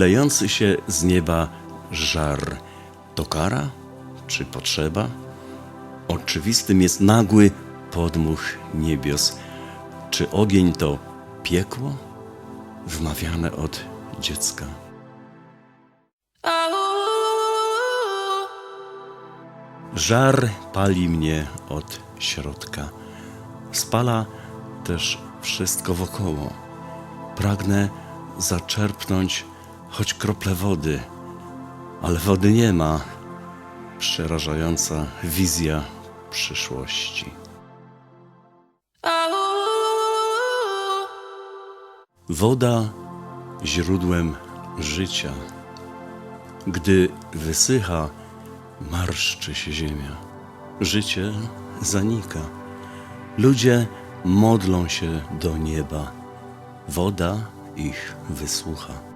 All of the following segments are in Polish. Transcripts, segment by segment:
lejący się z nieba żar to kara czy potrzeba? Oczywistym jest nagły podmuch niebios. Czy ogień to piekło? Wmawiane od dziecka. Żar pali mnie od środka. Spala też wszystko wokoło. Pragnę zaczerpnąć choć kroplę wody, ale wody nie ma. Przerażająca wizja przyszłości. Woda źródłem życia. Gdy wysycha, marszczy się ziemia. Życie zanika. Ludzie modlą się do nieba. Woda ich wysłucha.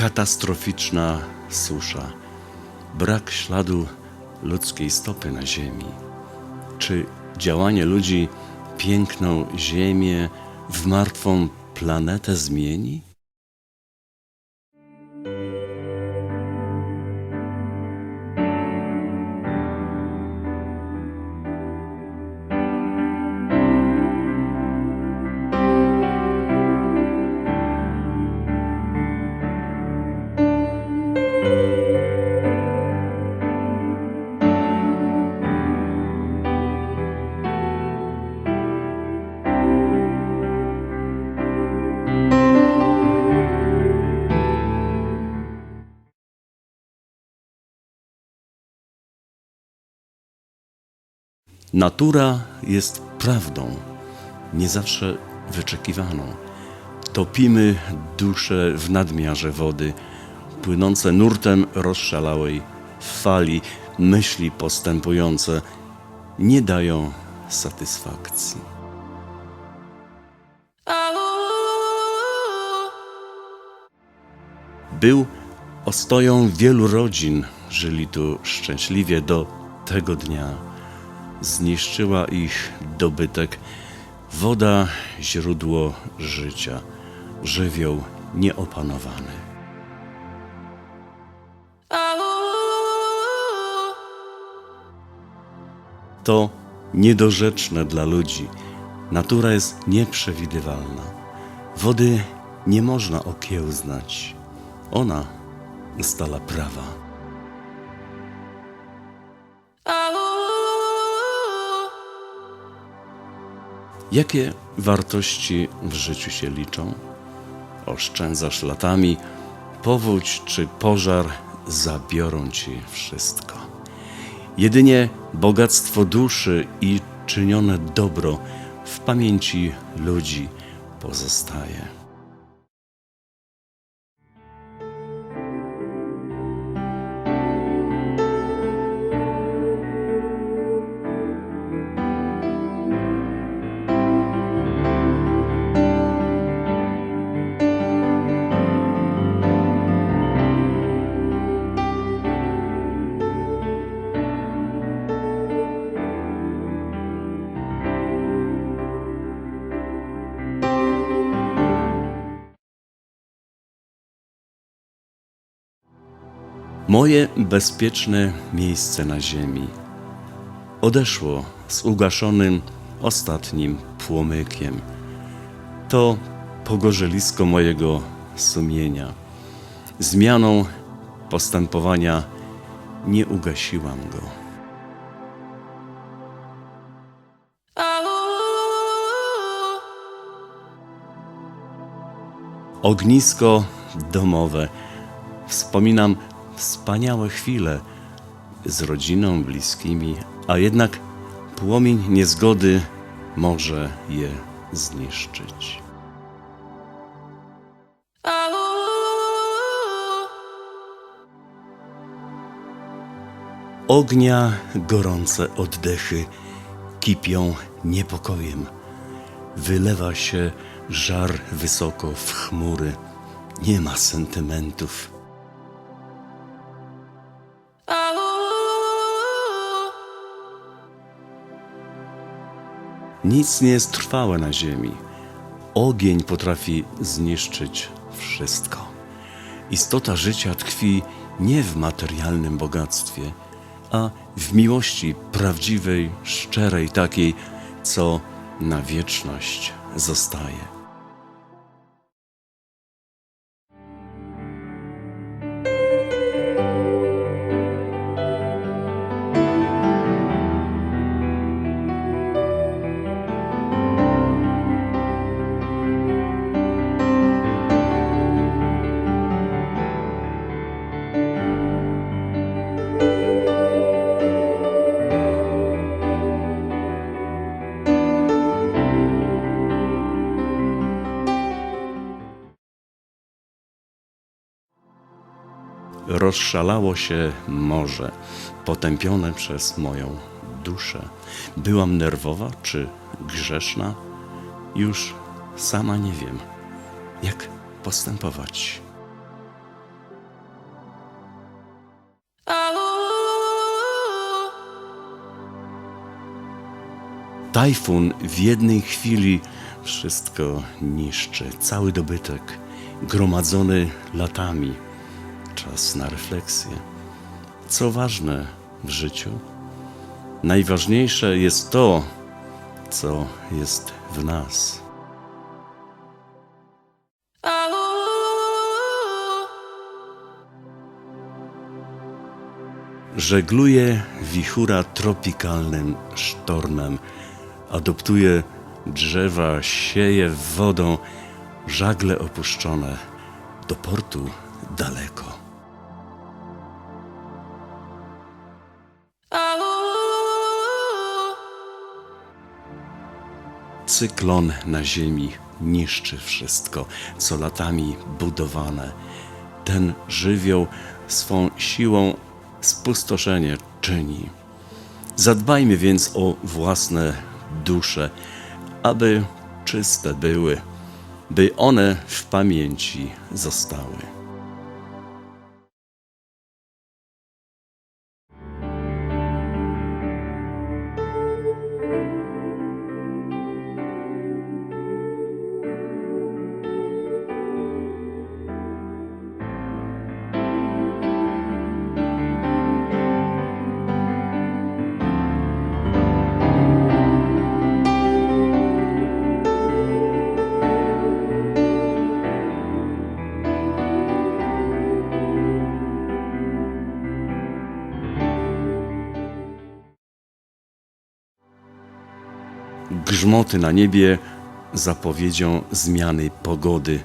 Katastroficzna susza. Brak śladu ludzkiej stopy na ziemi. Czy działanie ludzi piękną ziemię w martwą planetę zmieni? Natura jest prawdą, nie zawsze wyczekiwaną. Topimy dusze w nadmiarze wody, płynące nurtem rozszalałej fali, myśli postępujące nie dają satysfakcji. Był ostoją wielu rodzin, żyli tu szczęśliwie do tego dnia. Zniszczyła ich dobytek, woda źródło życia, żywioł nieopanowany. To niedorzeczne dla ludzi. Natura jest nieprzewidywalna. Wody nie można okiełznać. Ona ustala prawa. Jakie wartości w życiu się liczą? Oszczędzasz latami, powódź czy pożar zabiorą ci wszystko. Jedynie bogactwo duszy i czynione dobro w pamięci ludzi pozostaje. Moje bezpieczne miejsce na ziemi odeszło z ugaszonym ostatnim płomykiem. To pogorzelisko mojego sumienia. Zmianą postępowania nie ugasiłam go. Ognisko domowe. Wspominam wspaniałe chwile z rodziną, bliskimi, a jednak płomień niezgody może je zniszczyć. Ognia gorące oddechy kipią niepokojem. Wylewa się żar wysoko w chmury. Nie ma sentymentów. Nic nie jest trwałe na ziemi. Ogień potrafi zniszczyć wszystko. Istota życia tkwi nie w materialnym bogactwie, a w miłości prawdziwej, szczerej, takiej, co na wieczność zostaje. Rozszalało się morze, potępione przez moją duszę. Byłam nerwowa czy grzeszna? Już sama nie wiem, jak postępować. Tajfun w jednej chwili wszystko niszczy, cały dobytek, gromadzony latami. Czas na refleksję. Co ważne w życiu? Najważniejsze jest to, co jest w nas. Żegluje wichura tropikalnym sztormem, adoptuje drzewa, sieje wodą, żagle opuszczone do portu daleko. Cyklon na ziemi niszczy wszystko, co latami budowane. Ten żywioł swą siłą spustoszenie czyni. Zadbajmy więc o własne dusze, aby czyste były, by one w pamięci zostały. Grzmoty na niebie zapowiedzią zmiany pogody.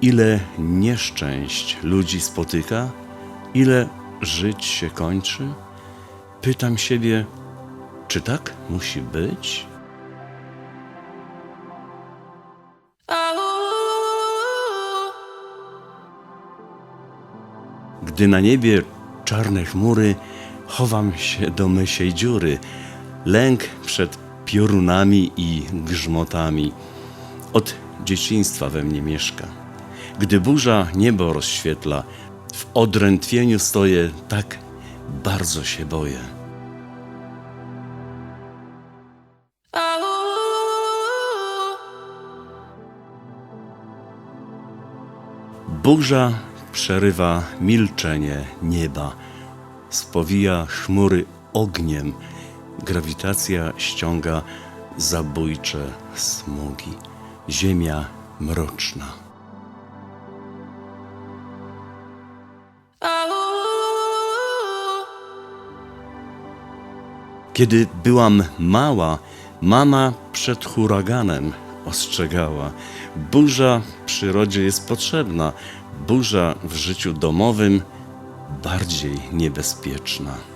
Ile nieszczęść ludzi spotyka, ile żyć się kończy? Pytam siebie, czy tak musi być? Gdy na niebie czarne chmury, chowam się do mysiej dziury. Lęk przed piorunami i grzmotami od dzieciństwa we mnie mieszka. Gdy burza niebo rozświetla, w odrętwieniu stoję, tak bardzo się boję. Burza przerywa milczenie nieba, spowija chmury ogniem, grawitacja ściąga zabójcze smugi, ziemia mroczna. Kiedy byłam mała, mama przed huraganem ostrzegała. Burza w przyrodzie jest potrzebna, burza w życiu domowym bardziej niebezpieczna.